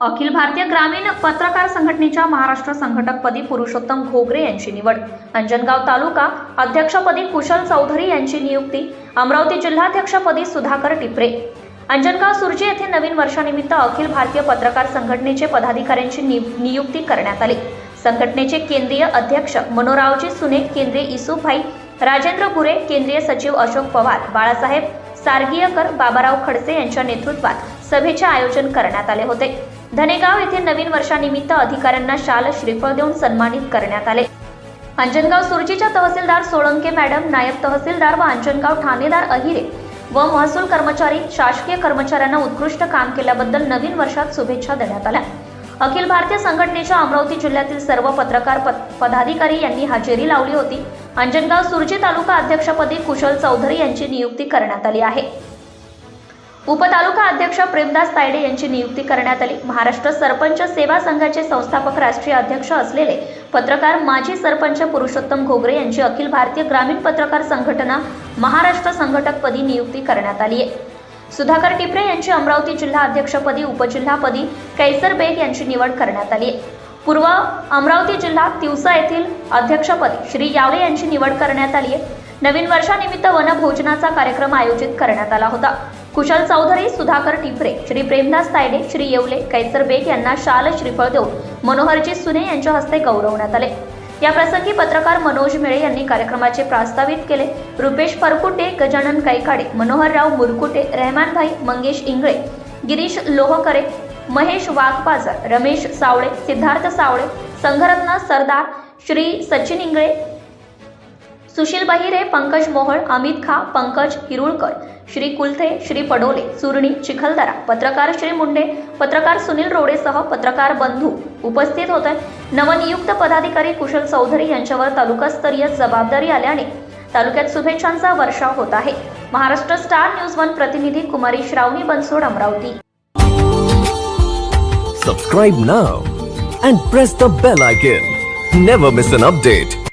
अखिल भारतीय ग्रामीण पत्रकार संघटनेच्या महाराष्ट्र संघटकपदी पुरुषोत्तम घोगरे यांची निवड. अंजनगाव तालुका अध्यक्षपदी कुशल चौधरी यांची नियुक्ती. अमरावती जिल्हाध्यक्षपदी सुधाकर टिपरे. अंजनगाव सुरजी येथे नवीन वर्षानिमित्त अखिल भारतीय पत्रकार संघटनेचे पदाधिकाऱ्यांची नि- नियुक्ती करण्यात आली. संघटनेचे केंद्रीय अध्यक्ष मनोरावजी सुने केंद्रीय इसुभाई राजेंद्र गुरे केंद्रीय सचिव अशोक पवार बाळासाहेब सारगीयकर बाबाराव खडसे यांच्या नेतृत्वात सभेचे आयोजन करण्यात आले होते. धनेगाव येथे नवीन वर्षानिमित्त अधिकाऱ्यांना शाल श्रीफळ देऊन सन्मानित करण्यात आले. अंजनगाव सुरजीच्या तहसीलदार सोळंके मॅडम नायब तहसीलदार व अंजनगाव ठाणेदार अहिरे व महसूल कर्मचारी शासकीय कर्मचाऱ्यांना उत्कृष्ट काम केल्याबद्दल नवीन वर्षात शुभेच्छा देण्यात आल्या. अखिल भारतीय संघटनेच्या अमरावती जिल्ह्यातील सर्व पत्रकार पद- पदाधिकारी यांनी हजेरी लावली होती. अंजनगाव सुरजी तालुका अध्यक्षपदी कुशल चौधरी यांची नियुक्ती करण्यात आली आहे. उपतालुका अध्यक्ष प्रेमदास तायडे यांची नियुक्ती करण्यात आली. महाराष्ट्र सरपंच सेवा संघाचे संस्थापक राष्ट्रीय अध्यक्ष असलेले पत्रकार माजी सरपंच पुरुषोत्तम घोगरे यांची अखिल भारतीय ग्रामीण पत्रकार संघटना महाराष्ट्र संघटकपदी नियुक्ती करण्यात आली आहे. सुधाकर टिपरे यांची अमरावती जिल्हा अध्यक्षपदी उपजिल्हापदी कैसर बेग यांची निवड करण्यात आली आहे. पूर्व अमरावती जिल्हा तिवसा येथील अध्यक्षपदी श्री यावळे यांची निवड करण्यात आली आहे. नवीन वर्षानिमित्त वनभोजनाचा कार्यक्रम आयोजित करण्यात आला होता. कुशल चौधरी सुधाकर टिपरे श्री प्रेमदास तायडे श्री येवले कैसर बेग यांना शाल श्रीफळ देऊन मनोहरजी सुने यांच्या हस्ते गौरवण्यात आले. या प्रसंगी पत्रकार मनोज मेळे यांनी कार्यक्रमाचे प्रास्तावित केले. रुपेश परकुटे गजानन कैकाडे मनोहरराव मुरकुटे रहमानभाई मंगेश इंगळे गिरीश लोहकरे महेश वाघपाजर रमेश सावळे सिद्धार्थ सावळे संघरत्न सरदार श्री सचिन इंगळे सुशील बहिरे पंकज मोहळ अमित खा पंकज हिरुळकर श्री कुलथे श्री पडोले सुरणी चिखलदरा पत्रकार श्री मुंडे पत्रकार सुनील रोडेसह पत्रकार बंधू उपस्थित होते. नवनियुक्त पदाधिकारी कुशल चौधरी यांच्यावर तालुकास्तरीय जबाबदारी आल्याने तालुक्यात शुभेच्छांचा वर्षाव होत आहे. महाराष्ट्र स्टार न्यूज वन प्रतिनिधी Kumari Shravani Bansod Amravati. Subscribe now and press the bell icon never miss an update